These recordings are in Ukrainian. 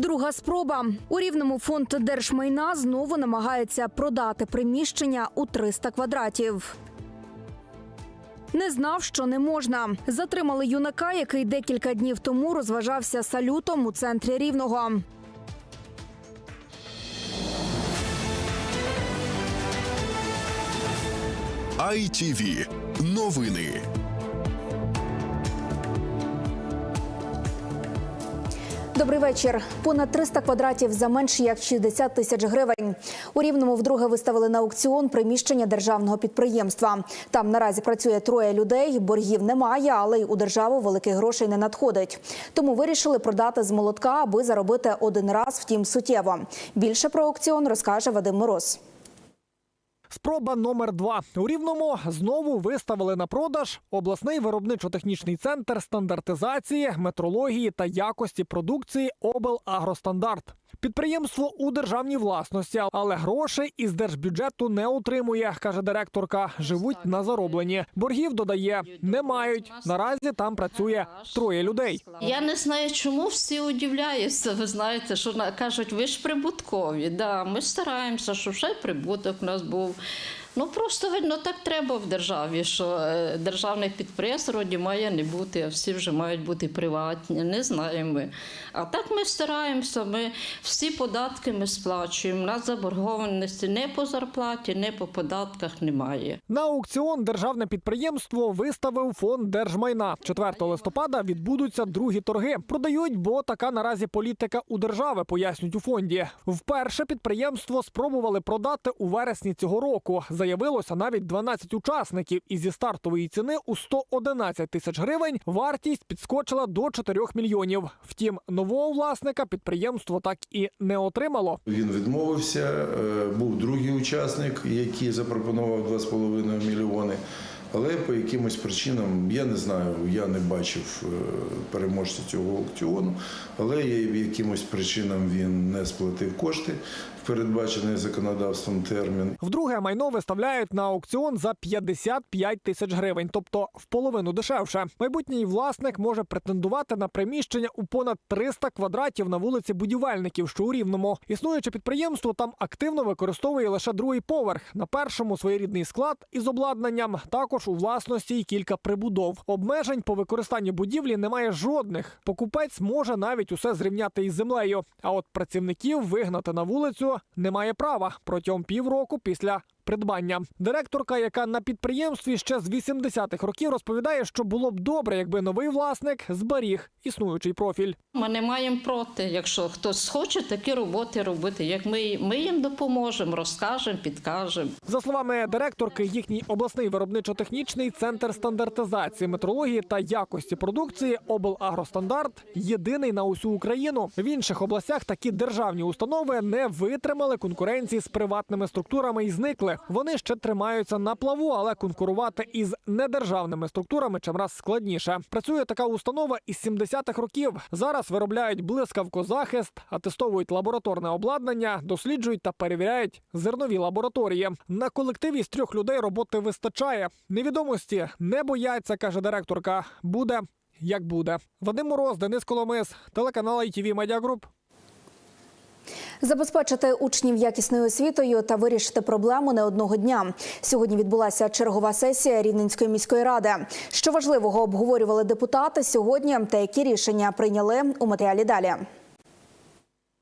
Друга спроба у рівному фонд держмайна знову намагається продати приміщення у 300 квадратів. Не знав, що не можна. Затримали юнака, який декілька днів тому розважався салютом у центрі рівного. ITV. Новини. Добрий вечір. Понад 300 квадратів за менш як 60 тисяч гривень. У рівному вдруге виставили на аукціон приміщення державного підприємства. Там наразі працює троє людей. Боргів немає, але й у державу великих грошей не надходить. Тому вирішили продати з молотка, аби заробити один раз, втім суттєво. Більше про аукціон розкаже Вадим Мороз. Спроба номер два у рівному знову виставили на продаж обласний виробничо-технічний центр стандартизації, метрології та якості продукції Облагростандарт. Підприємство у державній власності, але грошей із держбюджету не отримує, каже директорка. Живуть на зароблені. Боргів додає не мають. Наразі там працює троє людей. Я не знаю, чому всі удивляються. Ви знаєте, що кажуть, ви ж прибуткові. Да, ми стараємося, щоб ще прибуток у нас був. Ну просто видно, так треба в державі, що е, державних підприємств вроді має не бути, а всі вже мають бути приватні. Не знаємо ми. А так ми стараємося. Ми всі податки ми сплачуємо. У нас заборгованості не по зарплаті, не по податках немає. На аукціон державне підприємство виставив фонд держмайна. 4 листопада відбудуться другі торги. Продають, бо така наразі політика у держави, пояснюють у фонді. Вперше підприємство спробували продати у вересні цього року. Заявилося навіть 12 учасників, і зі стартової ціни у 111 тисяч гривень вартість підскочила до 4 мільйонів. Втім, нового власника підприємство так і не отримало. Він відмовився. е, Був другий учасник, який запропонував 2,5 мільйони. Але по якимось причинам, я не знаю, я не бачив е, переможця цього аукціону, але якимось причинам він не сплатив кошти передбачений законодавством термін. Вдруге майно виставляють на аукціон за 55 тисяч гривень, тобто в половину дешевше. Майбутній власник може претендувати на приміщення у понад 300 квадратів на вулиці будівельників, що у рівному. Існуюче підприємство там активно використовує лише другий поверх. На першому своєрідний склад із обладнанням. Також у власності й кілька прибудов. Обмежень по використанню будівлі немає жодних. Покупець може навіть усе зрівняти із землею. А от працівників вигнати на вулицю немає права протягом півроку після. Придбання директорка, яка на підприємстві ще з 80-х років розповідає, що було б добре, якби новий власник зберіг існуючий профіль. Ми не маємо проти, якщо хтось хоче такі роботи робити, як ми, ми їм допоможемо, розкажемо, підкажемо. За словами директорки, їхній обласний виробничо-технічний центр стандартизації, метрології та якості продукції Облагростандарт єдиний на усю Україну. В інших областях такі державні установи не витримали конкуренції з приватними структурами і зникли. Вони ще тримаються на плаву, але конкурувати із недержавними структурами чимраз складніше. Працює така установа із 70-х років. Зараз виробляють блискавкозахист, атестовують лабораторне обладнання, досліджують та перевіряють зернові лабораторії. На колективі з трьох людей роботи вистачає. Невідомості не бояться, каже директорка. Буде як буде. Вадим Мороз, Денис Коломис, телеканал ITV Media Group. Забезпечити учнів якісною освітою та вирішити проблему не одного дня. Сьогодні відбулася чергова сесія Рівненської міської ради. Що важливого обговорювали депутати сьогодні та які рішення прийняли у матеріалі далі.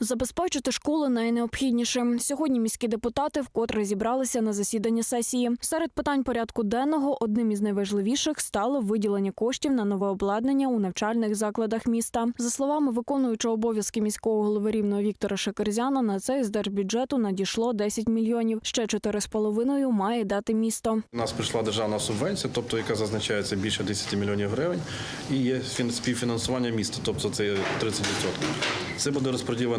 Забезпечити школи найнеобхідніше. Сьогодні міські депутати вкотре зібралися на засіданні сесії. Серед питань порядку денного одним із найважливіших стало виділення коштів на нове обладнання у навчальних закладах міста. За словами виконуючого обов'язки міського голови рівного Віктора Шекерзяна, на це із держбюджету надійшло 10 мільйонів. Ще 4,5 має дати місто. У нас прийшла державна субвенція, тобто яка зазначається більше 10 мільйонів гривень, і є фін- співфінансування міста, тобто це є 30%. Це буде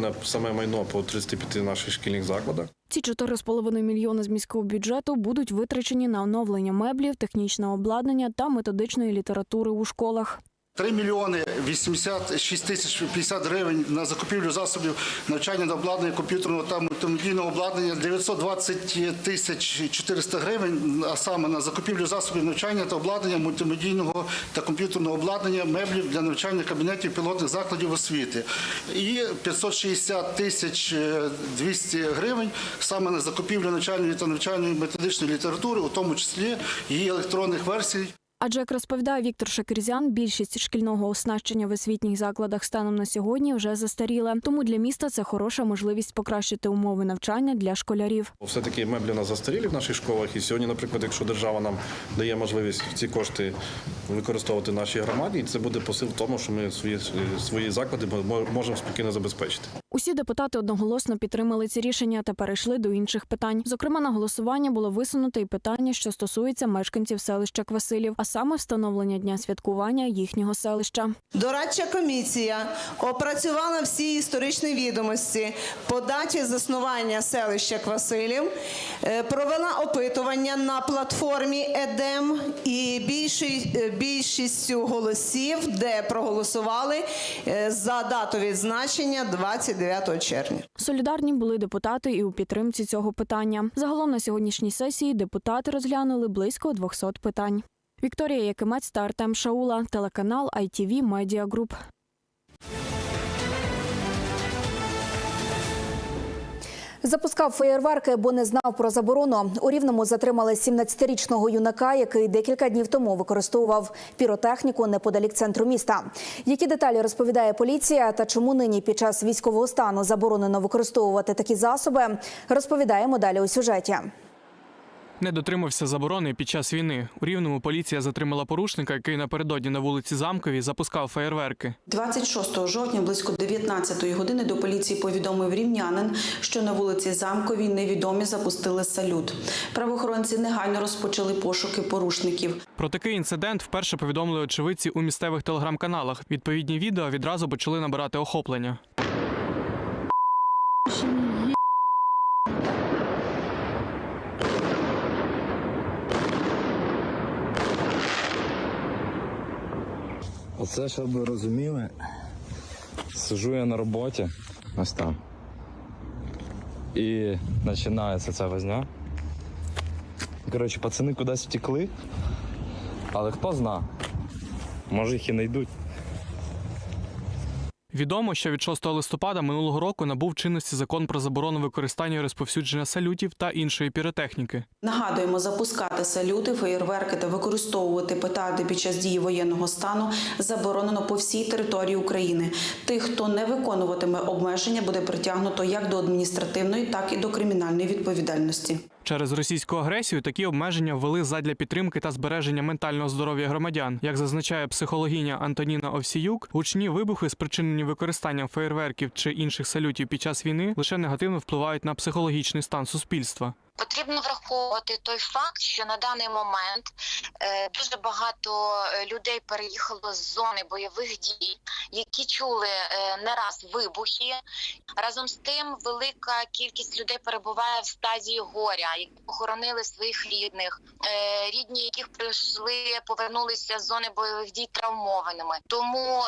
розподілене саме майно по 35 наших шкільних закладах. Ці 4,5 мільйони з міського бюджету будуть витрачені на оновлення меблів, технічне обладнання та методичної літератури у школах. 3 мільйони 86 тисяч 50 гривень на закупівлю засобів навчання та обладнання комп'ютерного та мультимедійного обладнання, 920 тисяч 400 гривень, а саме на закупівлю засобів навчання та обладнання мультимедійного та комп'ютерного обладнання, меблів для навчальних кабінетів пілотних закладів освіти. І 560 тисяч 200 гривень саме на закупівлю навчальної та навчальної методичної літератури, у тому числі її електронних версій. Адже, як розповідає Віктор Шакирзян, більшість шкільного оснащення в освітніх закладах станом на сьогодні вже застаріла. Тому для міста це хороша можливість покращити умови навчання для школярів. Все-таки меблі у нас застарілі в наших школах. І сьогодні, наприклад, якщо держава нам дає можливість ці кошти використовувати в нашій громаді, це буде посил в тому, що ми свої, свої заклади мо- можемо спокійно забезпечити. Усі депутати одноголосно підтримали ці рішення та перейшли до інших питань. Зокрема, на голосування було висунуто і питання, що стосується мешканців селища Квасилів, саме встановлення дня святкування їхнього селища. Дорадча комісія опрацювала всі історичні відомості по даті заснування селища Квасилів, е, провела опитування на платформі ЕДЕМ і е, більшістю голосів, де проголосували е, за дату відзначення 29 червня. Солідарні були депутати і у підтримці цього питання. Загалом на сьогоднішній сесії депутати розглянули близько 200 питань. Вікторія Якимець та Артем Шаула, телеканал ITV Media Group. Запускав феєрверки, бо не знав про заборону. У Рівному затримали 17-річного юнака, який декілька днів тому використовував піротехніку неподалік центру міста. Які деталі розповідає поліція та чому нині під час військового стану заборонено використовувати такі засоби, розповідаємо далі у сюжеті. Не дотримався заборони під час війни. У Рівному поліція затримала порушника, який напередодні на вулиці Замковій запускав феєрверки. 26 жовтня близько 19 години до поліції повідомив рівнянин, що на вулиці Замковій невідомі запустили салют. Правоохоронці негайно розпочали пошуки порушників. Про такий інцидент вперше повідомили очевидці у місцевих телеграм-каналах. Відповідні відео відразу почали набирати охоплення. Оце, щоб ви розуміли, сижу я на роботі, ось там. І починається ця возня. Коротше, пацани кудись втекли, але хто зна, може їх і знайдуть. Відомо, що від 6 листопада минулого року набув чинності закон про заборону використання і розповсюдження салютів та іншої піротехніки. Нагадуємо, запускати салюти, феєрверки та використовувати петарди під час дії воєнного стану заборонено по всій території України. Тих, хто не виконуватиме обмеження, буде притягнуто як до адміністративної, так і до кримінальної відповідальності. Через російську агресію такі обмеження ввели задля підтримки та збереження ментального здоров'я громадян. Як зазначає психологиня Антоніна Овсіюк, гучні вибухи, спричинені використанням феєрверків чи інших салютів під час війни, лише негативно впливають на психологічний стан суспільства. Потрібно враховувати той факт, що на даний момент е, дуже багато е, людей переїхало з зони бойових дій, які чули е, не раз вибухи. Разом з тим, велика кількість людей перебуває в стадії горя, які похоронили своїх рідних, рідні, яких прийшли, повернулися з зони бойових дій травмованими. Тому,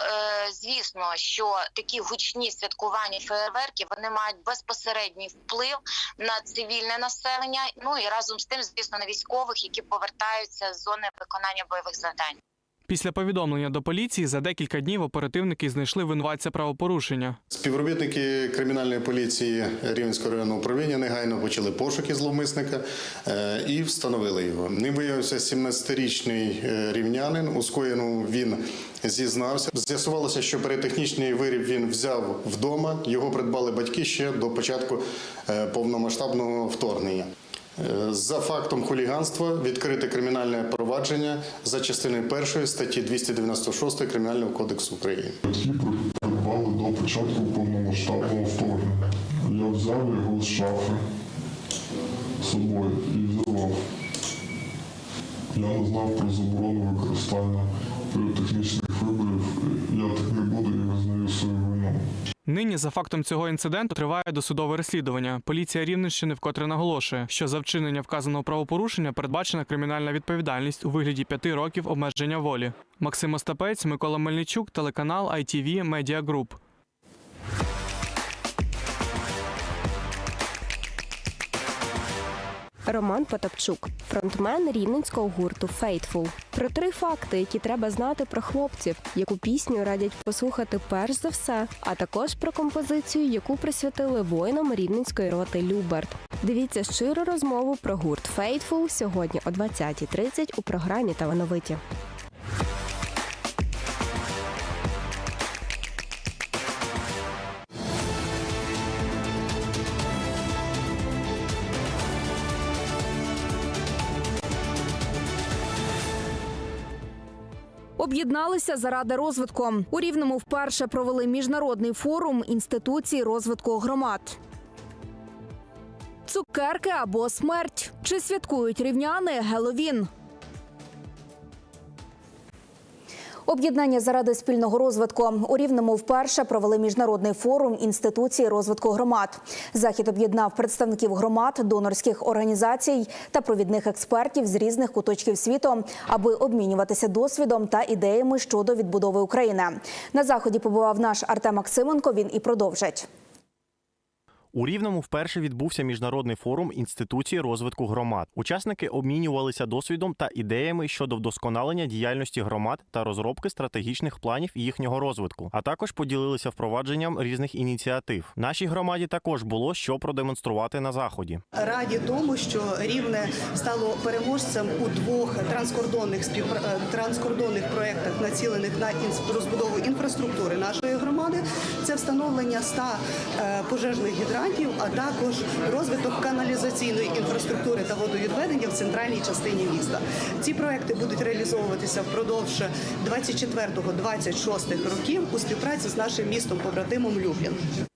звісно, що такі гучні святкування феєрверків вони мають безпосередній вплив на цивільне населення. Ну і разом з тим, звісно, на військових, які повертаються з зони виконання бойових завдань. Після повідомлення до поліції за декілька днів оперативники знайшли винуватця правопорушення. Співробітники кримінальної поліції Рівненського районного управління негайно почали пошуки зловмисника е, і встановили його. Ним виявився 17-річний е, рівнянин. У скоєному він зізнався. З'ясувалося, що піротехнічний виріб він взяв вдома. Його придбали батьки ще до початку е, повномасштабного вторгнення. Е, За фактом хуліганства відкрите кримінальне провадження за частиною першої статті 296 Кримінального кодексу України. Батьки придбали до початку повномасштабного вторгнення. Я взяв його з шафи з собою і взірвав. Я не знав про заборону використання піротехнічних виборів. Я так не буду і визнаю свою вину. Нині за фактом цього інциденту триває досудове розслідування. Поліція Рівненщини вкотре наголошує, що за вчинення вказаного правопорушення передбачена кримінальна відповідальність у вигляді п'яти років обмеження волі. Максим Остапець, Микола Мельничук, телеканал ITV Media Group. Роман Потапчук, фронтмен рівненського гурту Фейтфул. Про три факти, які треба знати про хлопців, яку пісню радять послухати перш за все, а також про композицію, яку присвятили воїнам рівненської роти Люберт. Дивіться щиру розмову про гурт Фейтфул сьогодні о 20.30 у програмі Талановиті. Об'єдналися заради розвитку. У Рівному вперше провели міжнародний форум інституції розвитку громад. Цукерки або смерть. Чи святкують рівняни Геловін? Об'єднання заради спільного розвитку у Рівному вперше провели міжнародний форум інституції розвитку громад. Захід об'єднав представників громад, донорських організацій та провідних експертів з різних куточків світу, аби обмінюватися досвідом та ідеями щодо відбудови України. На заході побував наш Артем Максименко. Він і продовжить. У Рівному вперше відбувся міжнародний форум інституції розвитку громад. Учасники обмінювалися досвідом та ідеями щодо вдосконалення діяльності громад та розробки стратегічних планів їхнього розвитку, а також поділилися впровадженням різних ініціатив. Нашій громаді також було що продемонструвати на заході. Раді тому, що рівне стало переможцем у двох транскордонних співпра... е, транскордонних проєктах, націлених на розбудову інфраструктури нашої громади. Це встановлення 100 е, пожежних гідрантів, а також розвиток каналізаційної інфраструктури та водовідведення в центральній частині міста. Ці проекти будуть реалізовуватися впродовж 24-26 років у співпраці з нашим містом побратимом Люблін.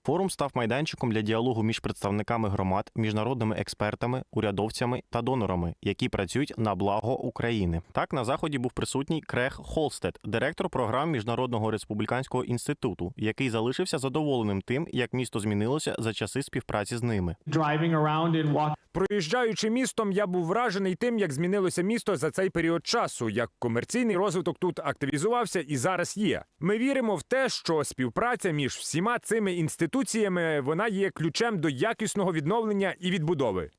Форум став майданчиком для діалогу між представниками громад, міжнародними експертами, урядовцями та донорами, які працюють на благо України. Так на заході був присутній Крег Холстед, директор програм Міжнародного республіканського інституту, який залишився задоволеним тим, як місто змінилося за часи співпраці з ними. Проїжджаючи містом, я був вражений тим, як змінилося місто за цей період часу, як комерційний розвиток тут активізувався і зараз є. Ми віримо в те, що співпраця між всіма цими інституціями вона є ключем до якісного відновлення і відбудови.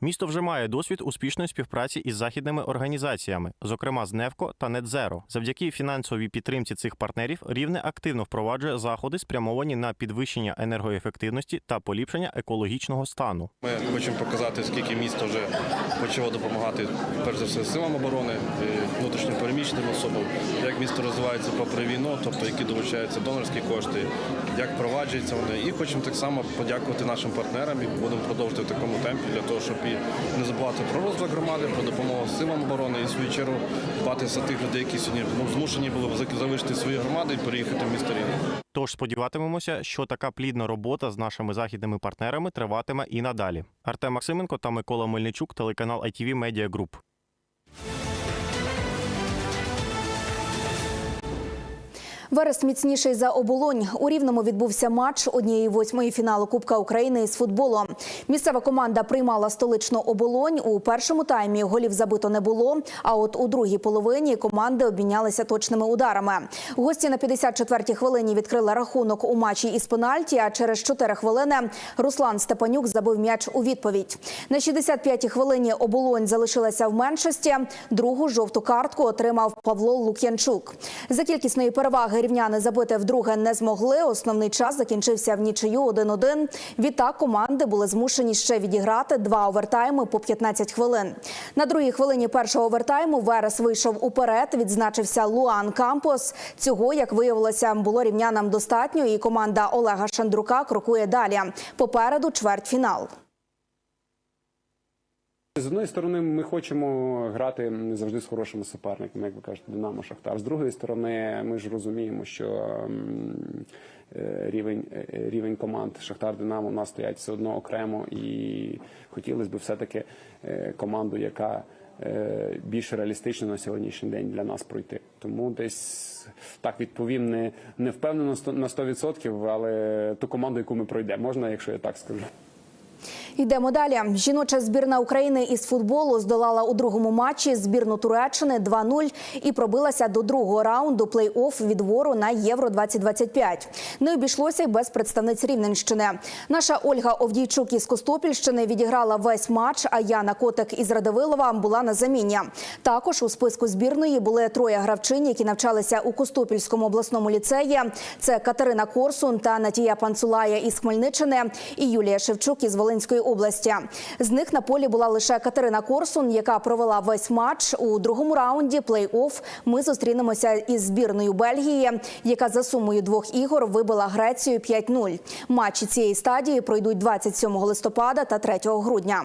Місто вже має досвід успішної співпраці із західними організаціями, зокрема з Невко та Нетзеро. Завдяки фінансовій підтримці цих партнерів рівне активно впроваджує заходи, спрямовані на підвищення енергоефективності та поліпшення екологічного стану. Ми хочемо показати, скільки місто вже почало допомагати перш за все силам оборони, е, внутрішньо переміщеним особам, як місто розвивається попри війну, тобто які долучаються донорські кошти, як впроваджуються вони. І хочемо так само подякувати нашим партнерам і будемо продовжувати в такому темпі для того, щоб і не забувати про розвиток громади, про допомогу силам оборони і в свою чергу дбати за тих людей, які сьогодні ну, змушені були залишити свої громади і переїхати в місто Рівне. Тож сподіватимемося, що така плідна робота з нашими західними партнерами триватиме і надалі. Артем Максименко та Микола Мельничук, телеканал ITV Media Group. Верес міцніший за оболонь. У рівному відбувся матч однієї восьмої фіналу Кубка України із футболу. Місцева команда приймала столичну оболонь. У першому таймі голів забито не було. А от у другій половині команди обмінялися точними ударами. Гості на 54-й хвилині відкрили рахунок у матчі із пенальті. А через 4 хвилини Руслан Степанюк забив м'яч у відповідь. На 65-й хвилині оболонь залишилася в меншості. Другу жовту картку отримав Павло Лук'янчук. За кількісної переваги рівняни забити вдруге не змогли. Основний час закінчився в нічию 1-1. Відтак команди були змушені ще відіграти два овертайми по 15 хвилин. На другій хвилині першого овертайму Верес вийшов уперед. Відзначився Луан Кампос. Цього, як виявилося, було рівнянам достатньо, і команда Олега Шандрука крокує далі. Попереду чвертьфінал. З одної сторони, ми хочемо грати завжди з хорошими суперниками, як ви кажете, Динамо Шахтар. З другої сторони, ми ж розуміємо, що е, рівень, е, рівень команд Шахтар Динамо у нас стоять все одно окремо, і хотілося б все-таки е, команду, яка більш реалістично на сьогоднішній день для нас пройти. Тому десь так відповім не, не впевнено на 100%, але ту команду, яку ми пройдемо, можна, якщо я так скажу. Йдемо далі. Жіноча збірна України із футболу здолала у другому матчі збірну Туреччини 2-0 і пробилася до другого раунду плей-офф відбору на Євро 2025. Не обійшлося й без представниць Рівненщини. Наша Ольга Овдійчук із Костопільщини відіграла весь матч. А Яна Котик із Радивилова була на заміні. Також у списку збірної були троє гравчинь, які навчалися у Костопільському обласному ліцеї. Це Катерина Корсун та Натія Панцулая із Хмельниччини і Юлія Шевчук із Волинської області. З них на полі була лише Катерина Корсун, яка провела весь матч у другому раунді плей-офф. Ми зустрінемося із збірною Бельгії, яка за сумою двох ігор вибила Грецію 5-0. Матчі цієї стадії пройдуть 27 листопада та 3 грудня.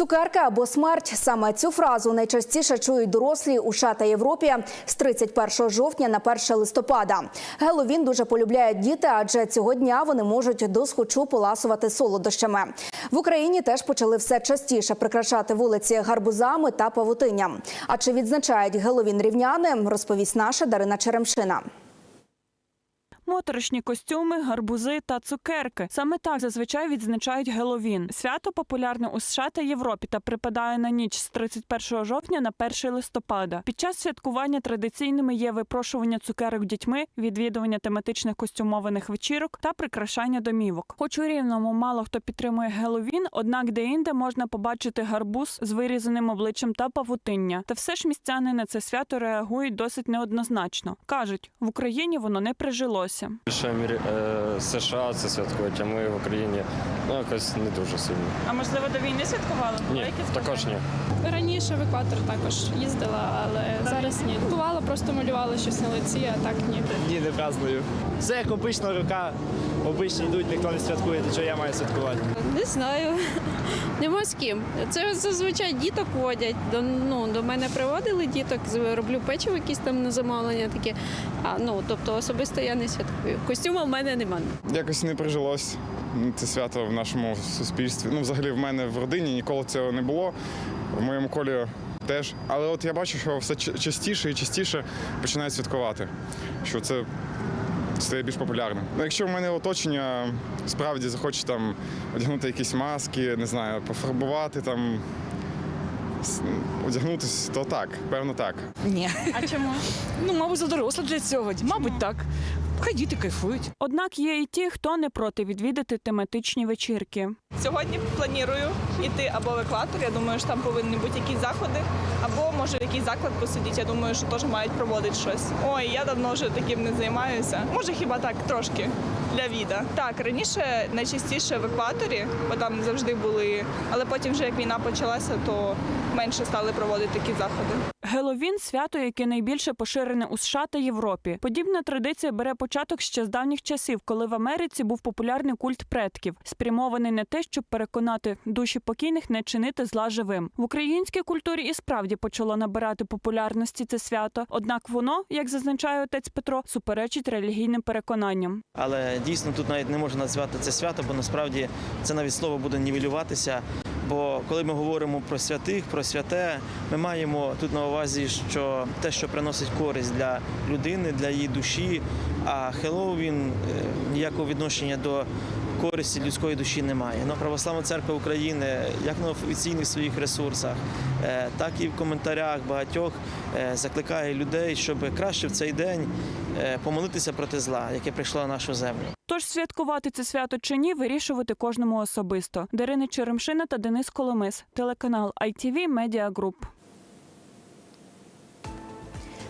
Цукерка або смерть саме цю фразу найчастіше чують дорослі у США та Європі з 31 жовтня на 1 листопада. Геловін дуже полюбляють діти, адже цього дня вони можуть досхочу поласувати солодощами. В Україні теж почали все частіше прикрашати вулиці гарбузами та павутинням. А чи відзначають Геловін рівняни, розповість наша Дарина Черемшина. Моторошні костюми, гарбузи та цукерки. Саме так зазвичай відзначають Геловін. Свято популярне у США та Європі та припадає на ніч з 31 жовтня на 1 листопада. Під час святкування традиційними є випрошування цукерок дітьми, відвідування тематичних костюмованих вечірок та прикрашання домівок. Хоч у рівному мало хто підтримує Геловін, однак де-інде можна побачити гарбуз з вирізаним обличчям та павутиння. Та все ж містяни на це свято реагують досить неоднозначно. кажуть, в Україні воно не прижилося. Більше США це святкують, а ми в Україні ну, якось не дуже сильно. А можливо, до війни святкували? Ні, також ні. Раніше в екватор також їздила, але зараз ні. Бувало, просто малювала щось на лиці, а так ні. Ні, не праздную. Все як обична рука, обичні йдуть, ніхто не святкує, то чого я маю святкувати? Не знаю. Нема з ким. Це зазвичай діток водять. До, ну, до мене приводили діток, роблю печиво якісь там на замовлення таке. А ну тобто особисто я не святкую. Костюма в мене немає. Якось не прижилось це свято в нашому суспільстві. Ну, взагалі, в мене в родині ніколи цього не було. В моєму колі теж. Але от я бачу, що все частіше і частіше починають святкувати. Що це стає більш популярним. Ну, якщо в мене оточення справді захоче там одягнути якісь маски, не знаю, пофарбувати там. Одягнутися, то так, певно так. Ні. А чому? Ну, мабуть, за доросле для цього. Мабуть, так. Хай діти кайфують. Однак є і ті, хто не проти відвідати тематичні вечірки. Сьогодні планую йти або в екватор. Я думаю, що там повинні бути якісь заходи, або може в якийсь заклад посидіти. Я думаю, що теж мають проводити щось. Ой, я давно вже таким не займаюся. Може, хіба так трошки для віда. Так, раніше найчастіше в екваторі, бо там завжди були. Але потім, вже як війна почалася, то менше стали проводити такі заходи. Геловін свято, яке найбільше поширене у США та Європі. Подібна традиція бере початок ще з давніх часів, коли в Америці був популярний культ предків, спрямований на те, щоб переконати душі покійних не чинити зла живим. В українській культурі і справді почало набирати популярності це свято. Однак воно, як зазначає отець Петро, суперечить релігійним переконанням. Але дійсно тут навіть не можна назвати це свято, бо насправді це навіть слово буде нівелюватися. Бо коли ми говоримо про святих, про святе, ми маємо тут на увазі, що те, що приносить користь для людини, для її душі, а Хеллоуін е, ніякого відношення до користі людської душі немає. Ну, Православна церква України, як на офіційних своїх ресурсах, е, так і в коментарях багатьох е, закликає людей, щоб краще в цей день е, помолитися проти зла, яке прийшло на нашу землю. Тож святкувати це свято чи ні, вирішувати кожному особисто. Дарина Черемшина та Денис Коломис, телеканал ITV Media Group.